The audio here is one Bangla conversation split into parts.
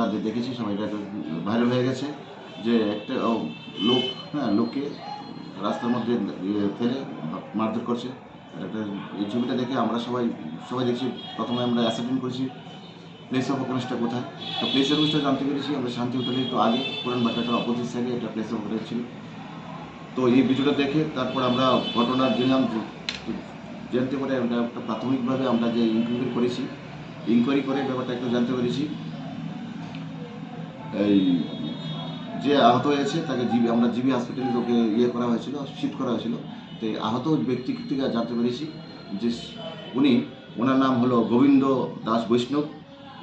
আর যে দেখেছি সময়টা ভাইরাল হয়ে গেছে, যে একটা লোক হ্যাঁ লোককে রাস্তার মধ্যে ইয়ে ফেলে মারধর করছে। একটা, এই ছবিটা দেখে আমরা সবাই সবাই দেখছি, প্রথমে আমরা অ্যাসেপ্টেন্ট করেছি প্লেস অফ অকারেন্সটা কোথায়? তো প্লেস অফ অকারেন্সটা জানতে পেরেছি, আমরা শান্তি হোটেলে একটু আগে, পুরান বাটাটার অপোজিট সাইডে একটা প্লেস অফ অকারেন্স ছিল। তো এই ভিডিওটা দেখে তারপর আমরা ঘটনা দিলাম জানতে পারে আমরা একটা প্রাথমিকভাবে আমরা যে ইনকোয়ারি করেছি ইনকোয়ারি করে ব্যাপারটা একটু জানতে পেরেছি। এই যে আহত হয়েছে, তাকে জিবি, আমরা জিবি হসপিটালে ওকে ইয়ে করা হয়েছিল শিফট করা হয়েছিল। তো আহত ব্যক্তি থেকে জানতে পেরেছি যে উনি, ওনার নাম হলো গোবিন্দ দাস বৈষ্ণব,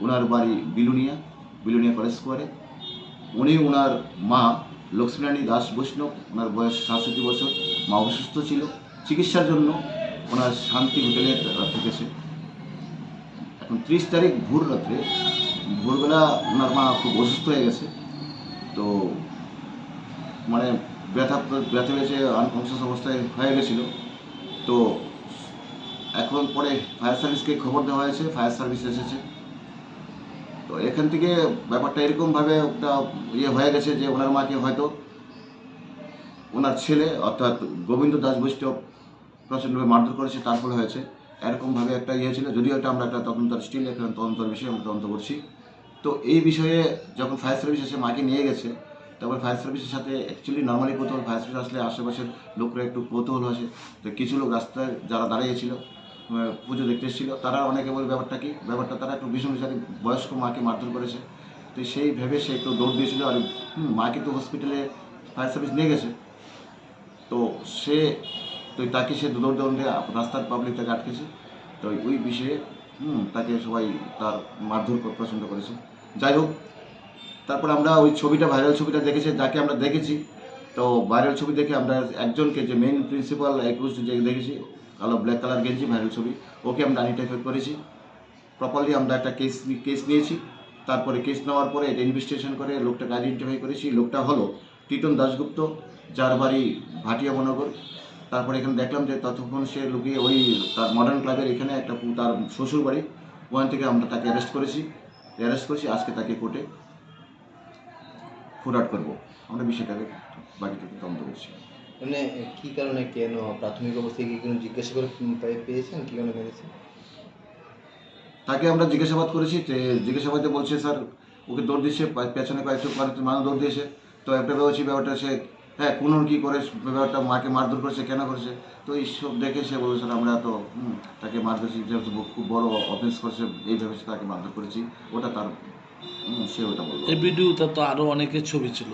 ওনার বাড়ি বিলুনিয়া বিলুনিয়া কলেজ স্কোয়ারে উনি ওনার মা লক্ষ্মীরানী দাস বৈষ্ণব, ওনার বয়স সাতষট্টি বছর, মা অসুস্থ ছিল। চিকিৎসার জন্য ওনার শান্তি হোটেলে থেকেছে। এখন ত্রিশ তারিখ ভোর রাত্রে ভোরবেলা ওনার মা খুব অসুস্থ হয়ে গেছে। তো মানে ব্যথা ব্যথা পেয়েছে আনকনসিয়াস অবস্থায় হয়ে গেছিল। তো এখন পরে ফায়ার সার্ভিসকে খবর দেওয়া হয়েছে ফায়ার সার্ভিস এসেছে। তো এখান থেকে ব্যাপারটা এরকমভাবে একটা ইয়ে হয়ে গেছে যে ওনার মাকে হয়তো ওনার ছেলে অর্থাৎ গোবিন্দ দাস বৈষ্ণব প্রচণ্ডভাবে মারধর করেছে, তার ফলে হয়েছে। এরকমভাবে একটা ইয়ে ছিল, যদিও এটা আমরা একটা তদন্তর স্টিল একটা তদন্তর বিষয়ে আমরা তদন্ত করছি। তো এই বিষয়ে যখন ফায়ার সার্ভিস এসে মাকে নিয়ে গেছে তারপর ফায়ার সার্ভিসের সাথে অ্যাকচুয়ালি নর্মালি কৌতূহল ফায়ার সার্ভিস আসলে আশেপাশের লোকরা একটু কৌতূহল আছে তো কিছু লোক রাস্তায় যারা দাঁড়িয়েছিল পুজো দেখতে এসেছিল, তারা অনেকে বলে ব্যাপারটা কি, ব্যাপারটা তারা একটু ভীষণ বিচারী বয়স্ক মাকে মারধর করেছে। তো সেই ভেবে সে একটু দৌড় দিয়েছিল আর মাকে তো হসপিটালে ফায়ার সার্ভিস নিয়ে গেছে। তো সে, তো তাকে সে দৌড় দৌড়ে রাস্তার পাবলিক তাকে আটকেছে। তো ওই বিষয়ে তাকে সবাই তার মারধর পছন্দ করেছে। যাই হোক, তারপর আমরা ওই ছবিটা ভাইরাল ছবিটা দেখেছি, যাকে আমরা দেখেছি, তো ভাইরাল ছবি দেখে আমরা একজনকে যে মেইন প্রিন্সিপাল একুশ যে দেখেছি, কালো ব্ল্যাক কালার গেঞ্জি ভাইরাল ছবি, ওকে আমরা আইডেন্টিফাই করেছি। প্রপারলি আমরা একটা কেস কেস নিয়েছি, তারপরে কেস নেওয়ার পরে এটা ইনভেস্টিগেশন করে লোকটাকে আইডেন্টিফাই করেছি। লোকটা হলো টিটন দাশগুপ্ত, যার বাড়ি ভাটিয়া মহানগর তারপরে এখানে দেখলাম যে ততক্ষণ সে লুকিয়ে ওই তার মডার্ন ক্লাবের এখানে একটা তার শ্বশুর বাড়ি ওখান থেকে আমরা তাকে অ্যারেস্ট করেছি। অ্যারেস্ট করেছি আজকে তাকে কোর্টে ফুরাট করব। আমরা বিষয়টাকে বাকিটুকু তদন্ত করছি। মানে কি কারণে কেন? প্রাথমিক অবস্থায় কি কোনো জিজ্ঞাসা করে পেয়েছেন? কি কারণে মেরেছে তাকে আমরা জিজ্ঞাসাবাদ করেছি যে জিজ্ঞাসাবাদে বলছে স্যার ওকে দৌড় দিচ্ছে পেছনে কয়েকটা মানুষ দৌড় দিয়েছে। তো একটা ভেবেছি ব্যাপারটা সে হ্যাঁ কোন কি করে ব্যাপারটা মাকে মারধর করেছে, কেন করেছে? তো এইসব দেখে সে বলেছিল আমরা তো তাকে মারধর খুব বড় অফেন্স করেছে এইভাবে তাকে মারধর করেছি। ওটা তার সে ওটা বলল। এই ভিডিওতে তো আরও অনেকের ছবি ছিল।